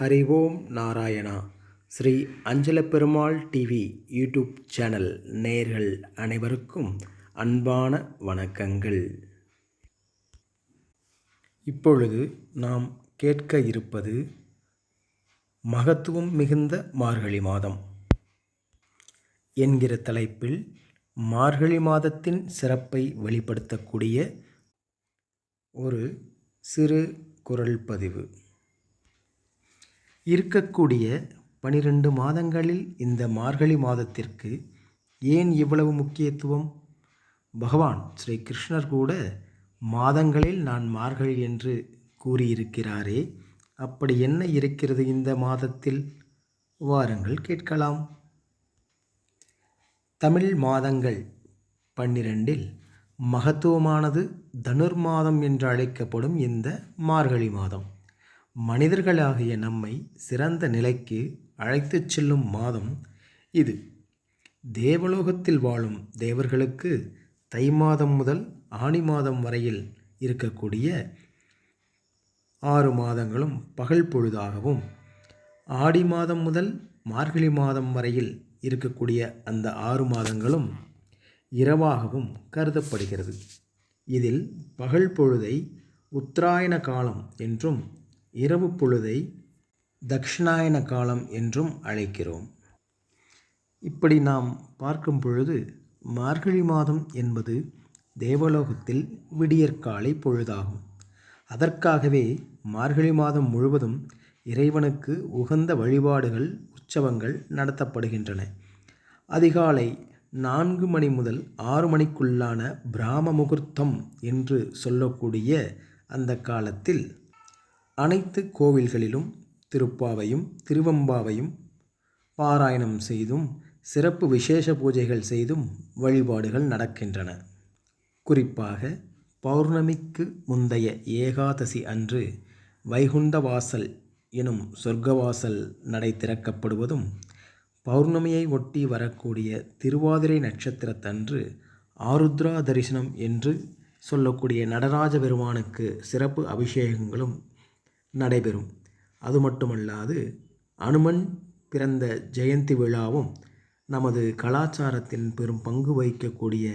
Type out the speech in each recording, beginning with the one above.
ஹரி ஓம் நாராயணா. ஸ்ரீ அஞ்சல Perumal TV YouTube channel நேர்கள் அனைவருக்கும் அன்பான வணக்கங்கள். இப்பொழுது நாம் கேட்க இருப்பது மகத்துவம் மிகுந்த மார்கழி மாதம் என்கிற தலைப்பில் மார்கழி மாதத்தின் சிறப்பை வெளிப்படுத்தக்கூடிய ஒரு சிறு குரல் பதிவு. இருக்கக்கூடிய பனிரெண்டு மாதங்களில் இந்த மார்கழி மாதத்திற்கு ஏன் இவ்வளவு முக்கியத்துவம்? பகவான் ஸ்ரீ கிருஷ்ணர் கூட மாதங்களில் நான் மார்கழி என்று கூறியிருக்கிறாரே அப்படி என்ன இருக்கிறது இந்த மாதத்தில்? வாரங்கள் கேட்கலாம். தமிழ் மாதங்கள் பன்னிரண்டில் மகத்துவமானது தனுர் மாதம் என்று அழைக்கப்படும் இந்த மார்கழி மாதம். மனிதர்களாகிய நம்மை சிறந்த நிலைக்கு அழைத்துச் செல்லும் மாதம் இது. தேவலோகத்தில் வாழும் தேவர்களுக்கு தை மாதம் முதல் ஆணி மாதம் வரையில் இருக்கக்கூடிய ஆறு மாதங்களும் பகல் பொழுதாகவும் ஆடி மாதம் முதல் மார்கழி மாதம் வரையில் இருக்கக்கூடிய அந்த ஆறு மாதங்களும் இரவாகவும் கருதப்படுகிறது. இதில் பகல் பொழுதை உத்தராயண காலம் என்றும் இரவு பொழுதை தக்ஷிணாயன காலம் என்றும் அழைக்கிறோம். இப்படி நாம் பார்க்கும் பொழுது மார்கழி மாதம் என்பது தேவலோகத்தில் விடியற்காலை பொழுதாகும். அதற்காகவே மார்கழி மாதம் முழுவதும் இறைவனுக்கு உகந்த வழிபாடுகள் உற்சவங்கள் நடத்தப்படுகின்றன. அதிகாலை நான்கு மணி முதல் ஆறு மணிக்குள்ளான பிராம முகூர்த்தம் என்று சொல்லக்கூடிய அந்த காலத்தில் அனைத்து கோவில்களிலும் திருப்பாவையும் திருவம்பாவையும் பாராயணம் செய்தும் சிறப்பு விசேஷ பூஜைகள் செய்தும் வழிபாடுகள் நடக்கின்றன. குறிப்பாக பௌர்ணமிக்கு முந்தைய ஏகாதசி அன்று வைகுண்ட வாசல் எனும் சொர்க்கவாசல் நடை திறக்கப்படுவதும் பௌர்ணமியை ஒட்டி வரக்கூடிய திருவாதிரை நட்சத்திரத்தன்று ஆருத்ரா தரிசனம் என்று சொல்லக்கூடிய நடராஜ பெருமானுக்கு சிறப்பு அபிஷேகங்களும் நடைபெறும். அது மட்டுமல்லாது அனுமன் பிறந்த ஜெயந்தி விழாவும் நமது கலாச்சாரத்தின் பெரும் பங்கு வகிக்கக்கூடிய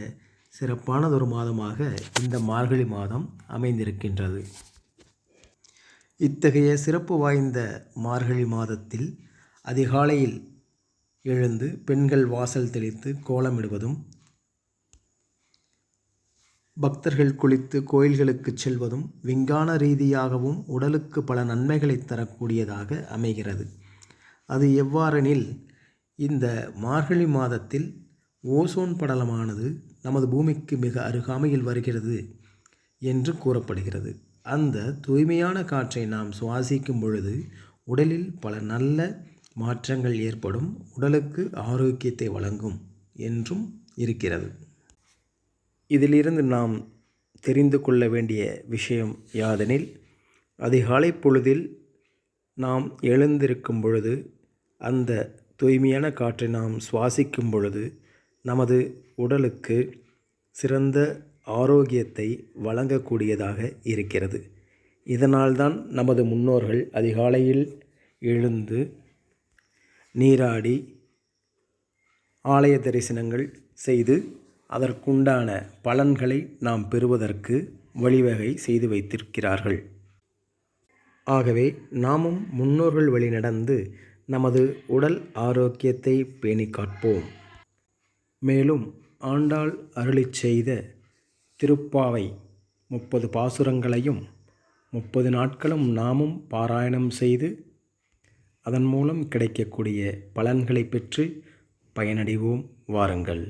சிறப்பானதொரு மாதமாக இந்த மார்கழி மாதம் அமைந்திருக்கின்றது. இத்தகைய சிறப்பு வாய்ந்த மார்கழி மாதத்தில் அதிகாலையில் எழுந்து பெண்கள் வாசல் தெளித்து கோலமிடுவதும் பக்தர்கள் குளித்து கோயில்களுக்கு செல்வதும் விஞ்ஞான ரீதியாகவும் உடலுக்கு பல நன்மைகளை தரக்கூடியதாக அமைகிறது. அது எவ்வாறெனில் இந்த மார்கழி மாதத்தில் ஓசோன் படலமானது நமது பூமிக்கு மிக அருகாமையில் வருகிறது என்று கூறப்படுகிறது. அந்த தூய்மையான காற்றை நாம் சுவாசிக்கும் பொழுது உடலில் பல நல்ல மாற்றங்கள் ஏற்படும் உடலுக்கு ஆரோக்கியத்தை வழங்கும் என்றும் இருக்கிறது. இதிலிருந்து நாம் தெரிந்து கொள்ள வேண்டிய விஷயம் யாதெனில் அதிகாலை பொழுதில் நாம் எழுந்திருக்கும் பொழுது அந்த தூய்மையான காற்றை நாம் சுவாசிக்கும் பொழுது நமது உடலுக்கு சிறந்த ஆரோக்கியத்தை வழங்கக்கூடியதாக இருக்கிறது. இதனால்தான் நமது முன்னோர்கள் அதிகாலையில் எழுந்து நீராடி ஆலய தரிசனங்கள் செய்து அதற்குண்டான பலன்களை நாம் பெறுவதற்கு வழிவகை செய்து வைத்திருக்கிறார்கள். ஆகவே நாமும் முன்னோர்கள் வழி நடந்து நமது உடல் ஆரோக்கியத்தை பேணி காட்போம். மேலும் ஆண்டாள் அருளி செய்த திருப்பாவை முப்பது பாசுரங்களையும் முப்பது நாட்களும் நாமும் பாராயணம் செய்து அதன் மூலம் கிடைக்கக்கூடிய பலன்களை பெற்று பயனடைவோம் வாருங்கள்.